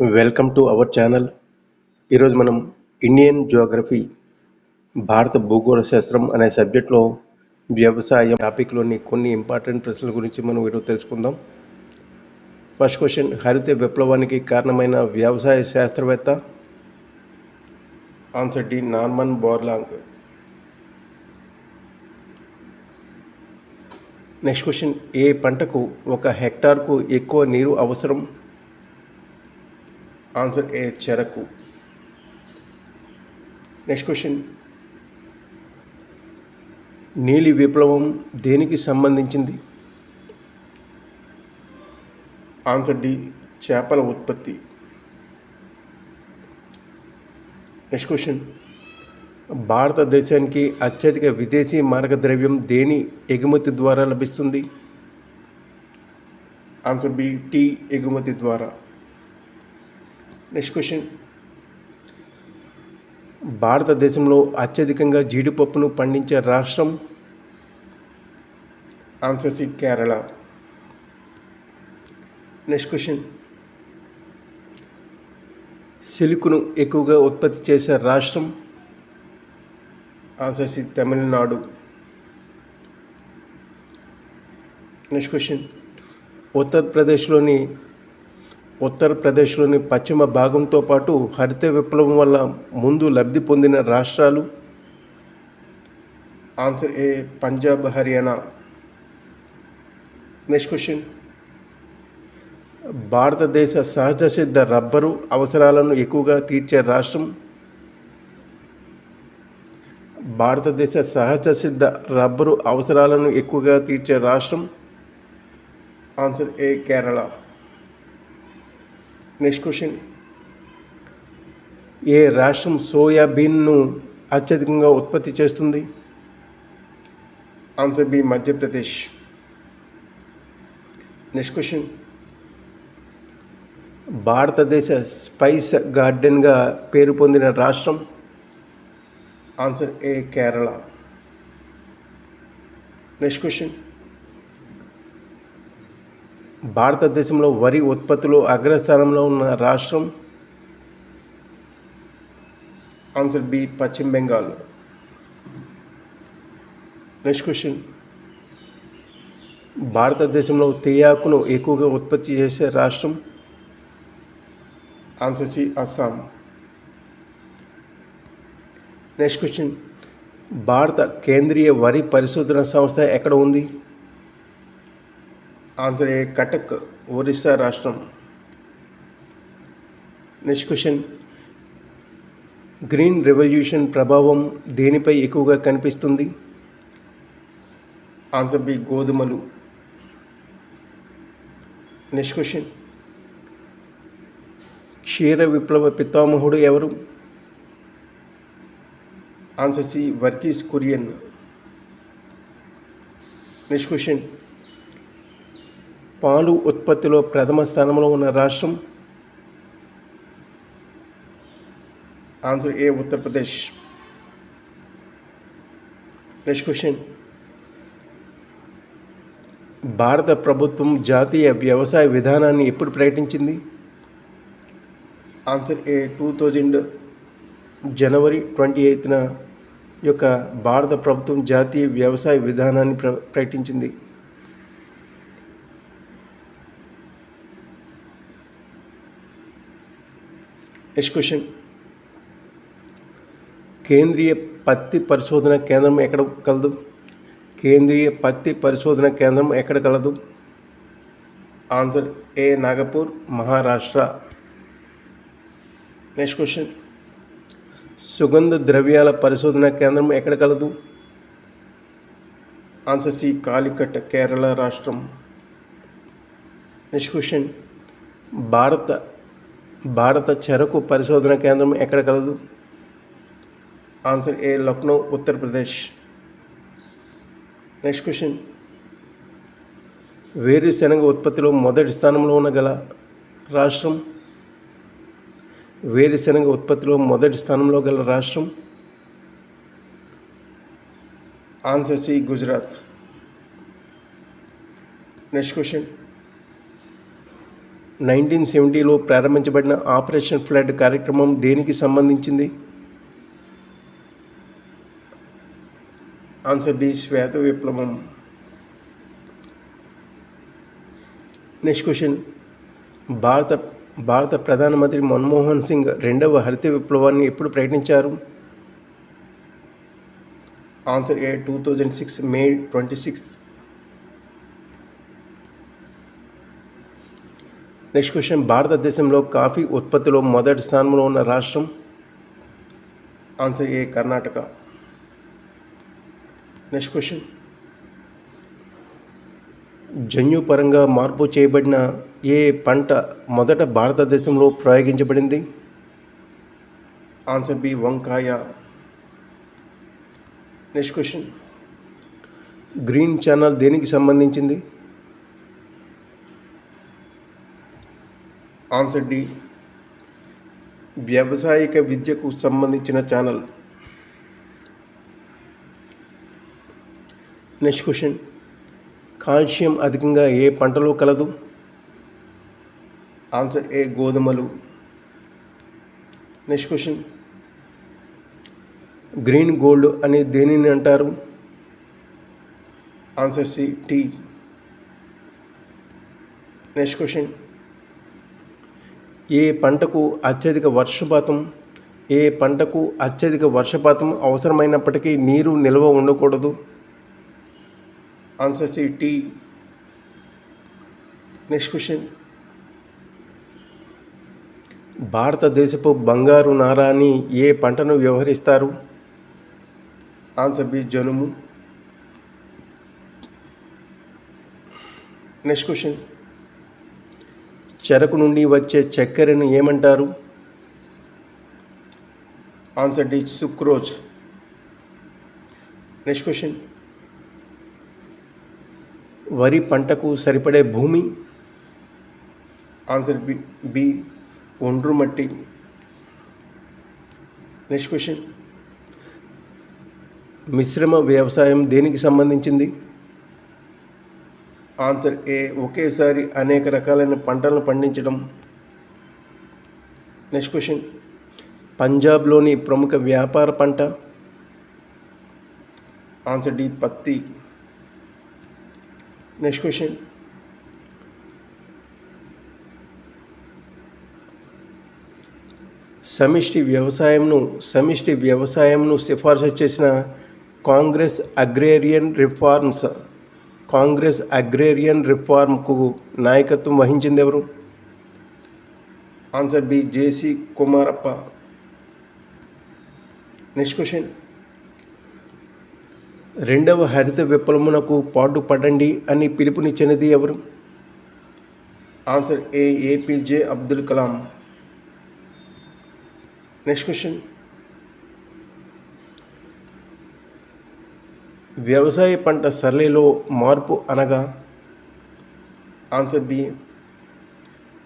Welcome to our channel ఈరోజు మనం Indian Geography భారత భూగోళ శాస్త్రం అనే సబ్జెక్ట్లో వ్యవసాయం టాపిక్లోని కొన్ని ఇంపార్టెంట్ ప్రశ్నల గురించి మనం ఈరోజు తెలుసుకుందాం. ఫస్ట్ క్వశ్చన్ హరిత విప్లవానికి కారణమైన వ్యవసాయ శాస్త్రవేత్త? Answer D Norman Borlaug next question ఏ పంటకు ఒక హెక్టార్కు ఎక్కువ నీరు అవసరం? ఆన్సర్ ఏ చెరకు? నెక్స్ట్ క్వశ్చన్ నీలి విప్లవం దేనికి సంబంధించింది? ఆన్సర్ డి చేపల ఉత్పత్తి. నెక్స్ట్ క్వశ్చన్ భారతదేశానికి అత్యధిక విదేశీ మార్గద్రవ్యం దేని ఎగుమతి ద్వారా లభిస్తుంది? ఆన్సర్ బి టీ ఎగుమతి ద్వారా. నెక్స్ట్ క్వశ్చన్ భారతదేశంలో అత్యధికంగా జీడిపప్పును పండించే రాష్ట్రం? Answer C Kerala next question సిల్క్ను ఎక్కువగా ఉత్పత్తి చేసే రాష్ట్రం? Answer C Tamil Nadu next question ఉత్తరప్రదేశ్లోని ఉత్తరప్రదేశ్లోని పశ్చిమ భాగంతో పాటు హరిత విప్లవం వల్ల ముందు లబ్ధి పొందిన రాష్ట్రాలు answer A Punjab Haryana. Next question భారతదేశ సహజ సిద్ధ రబ్బరు అవసరాలను ఎక్కువగా తీర్చే రాష్ట్రం. భారతదేశ సహజ సిద్ధ రబ్బరు అవసరాలను ఎక్కువగా తీర్చే రాష్ట్రం. Answer A Kerala next question ఏ రాష్ట్రం సోయాబీన్ను అత్యధికంగా ఉత్పత్తి చేస్తుంది? Answer B Madhya Pradesh next question భారతదేశ స్పైస్ గార్డెన్గా పేరు పొందిన రాష్ట్రం? Answer A Kerala next question భారతదేశంలో వరి ఉత్పత్తిలో అగ్రస్థానంలో ఉన్న రాష్ట్రం? ఆన్సర్ బి పశ్చిమ బెంగాల్. నెక్స్ట్ క్వశ్చన్ భారతదేశంలో తేయాకును ఎక్కువగా ఉత్పత్తి చేసే రాష్ట్రం? Answer C Assam next question భారత కేంద్రీయ వరి పరిశోధన సంస్థ ఎక్కడ ఉంది? ఆన్సర్ కటక్ ఒరిస్సా రాష్ట్రం. నెక్స్ట్ క్వశ్చన్ గ్రీన్ రెవల్యూషన్ ప్రభావం దేనిపై ఎక్కువగా కనిపిస్తుంది? ఆన్సర్ బి గోధుమలు. నెక్స్ట్ క్వశ్చన్ క్షీర విప్లవ పితామహుడు ఎవరు? Answer C Verghese Kurien. Next question పాలు ఉత్పత్తిలో ప్రథమ స్థానంలో ఉన్న రాష్ట్రం? Answer A Uttar Pradesh next question భారత ప్రభుత్వం జాతీయ వ్యవసాయ విధానాన్ని ఎప్పుడు ప్రకటించింది? Answer A two thousand January twenty ఎయిత్న యొక్క భారత ప్రభుత్వం జాతీయ వ్యవసాయ విధానాన్ని ప్ర ప్రకటించింది. నెక్స్ట్ క్వశ్చన్ కేంద్రీయ పత్తి పరిశోధన కేంద్రం ఎక్కడ కలదు? కేంద్రీయ పత్తి పరిశోధన కేంద్రం ఎక్కడ కలదు? Answer A Nagpur Maharashtra. Next question. సుగంధ ద్రవ్యాల పరిశోధన కేంద్రం ఎక్కడ కలదు? ఆన్సర్ సి కాలికట్ కేరళ రాష్ట్రం. Next question. భారత భారత చెరకు పరిశోధన కేంద్రం ఎక్కడ కలదు? Answer A Lucknow Uttar Pradesh next question. వేరుశెనగ ఉత్పత్తిలో మొదటి స్థానంలో ఉన్న గల రాష్ట్రం? వేరుశెనగ ఉత్పత్తిలో మొదటి స్థానంలో గల రాష్ట్రం? Answer C Gujarat. Next question. Nineteen సెవెంటీలో ప్రారంభించబడిన ఆపరేషన్ ఫ్లడ్ కార్యక్రమం దేనికి సంబంధించింది? ఆన్సర్ డి శ్వేత విప్లవం. Next question. భారత భారత ప్రధానమంత్రి మన్మోహన్ సింగ్ రెండవ హరిత విప్లవాన్ని ఎప్పుడు ప్రకటించారు? Answer A two thousand six May twenty sixth. Next question భారతదేశంలో కాఫీ ఉత్పత్తిలో మొదటి స్థానంలో ఉన్న రాష్ట్రం? Answer A Karnataka next question జన్యుపరంగా మార్పు చేయబడిన ఏ పంట మొదట భారతదేశంలో ప్రయోగించబడింది? ఆన్సర్ బి వంకాయ. నెక్స్ట్ క్వశ్చన్ గ్రీన్ ఛానల్ దేనికి సంబంధించింది? ఆన్సర్ డి వ్యావసాయిక విద్యకు సంబంధించిన ఛానల్. Next question. కాల్షియం అధికంగా ఏ పంటలో కలదు? ఆన్సర్ ఏ గోధుమలు. Next question. గ్రీన్ గోల్డ్ అని దేనిని అంటారు? Answer C tea. Next question. ఏ పంటకు అత్యధిక వర్షపాతం ఏ పంటకు అత్యధిక వర్షపాతం అవసరమైనప్పటికీ నీరు నిల్వ ఉండకూడదు? Answer C tea next question భారతదేశపు బంగారు నారాన్ని ఏ పంటను వ్యవహరిస్తారు? ఆన్సర్ బి జనుము. నెక్స్ట్ క్వశ్చన్ చెరకు నుండి వచ్చే చక్కెరను ఏమంటారు? Answer D sucrose next question వరి పంటకు సరిపడే భూమి? ఆన్సర్ బి బి ఒండ్రు మట్టి. నెక్స్ట్ క్వశ్చన్ మిశ్రమ వ్యవసాయం దేనికి సంబంధించింది? Answer A. ఒకేసారి అనేక రకాలైన పంటలను పండించడం. Next question. పంజాబ్లోని ప్రముఖ వ్యాపార పంట. ఆన్సర్ డి పత్తి. Next question. సమిష్టి వ్యవసాయంను సమిష్టి వ్యవసాయంను సిఫార్సు చేసిన congress agrarian reforms congress agrarian రిఫార్మ్కు నాయకత్వం వహించింది ఎవరు? Answer B JC Kumarappa. Next question. రెండవ హరిత విప్లవమునకు పాటుపడండి అని పిలుపునిచ్చినది ఎవరు? Answer A APJ Abdul Kalam. Next question. వ్యవసాయ పంట సరళిలో మార్పు అనగా ఆన్సర్ బి.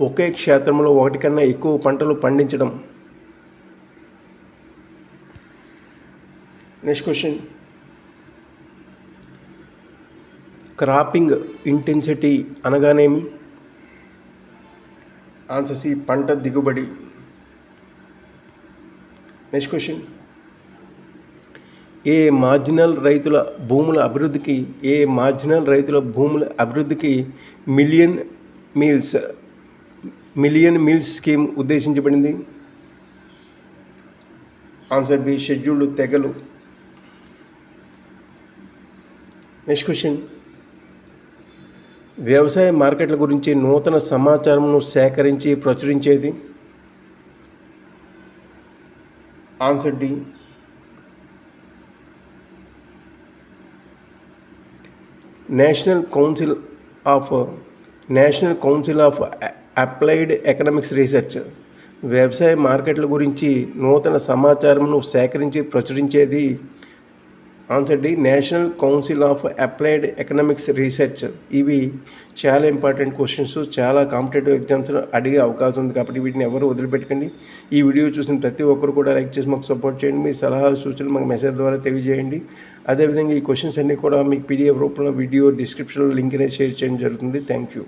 ఒకే క్షేత్రంలో ఒకటి కన్నా ఎక్కువ పంటలు పండించడం. నెక్స్ట్ క్వశ్చన్ క్రాపింగ్ ఇంటెన్సిటీ అనగానేమి? ఆన్సర్ సి పంట దిగుబడి. నెక్స్ట్ క్వశ్చన్ ఏ మార్జినల్ రైతుల భూముల అభివృద్ధికి ఏ మార్జినల్ రైతుల భూముల అభివృద్ధికి million meals million meals scheme ఉద్దేశించబడింది? ఆన్సర్ బి షెడ్యూల్డ్ తెగలు. Next question. వ్యవసాయ మార్కెట్ల గురించి నూతన సమాచారంను సేకరించి ప్రచురించేది? Answer D national council of national council of applied economics research వ్యవసాయ మార్కెట్ల గురించి నూతన సమాచారంను సేకరించి ప్రచురించేది answer D national council of applied economics research. ఇవి చాలా ఇంపార్టెంట్ క్వశ్చన్స్ చాలా కాంపిటేటివ్ ఎగ్జామ్స్ అడిగే అవకాశం ఉంది కాబట్టి వీటిని ఎవరు వదిలిపెట్టకండి. ఈ వీడియో చూసిన ప్రతి ఒక్కరు కూడా లైక్ చేసి మాకు సపోర్ట్ చేయండి. మీ సలహాలు సూచనలు మాకు మెసేజ్ ద్వారా తెలియజేయండి. అదేవిధంగా ఈ క్వశ్చన్స్ అన్నీ కూడా మీకు పీడిఎఫ్ రూపంలో వీడియో డిస్క్రిప్షన్లో లింక్ అనేది షేర్ చేయడం జరుగుతుంది. Thank you.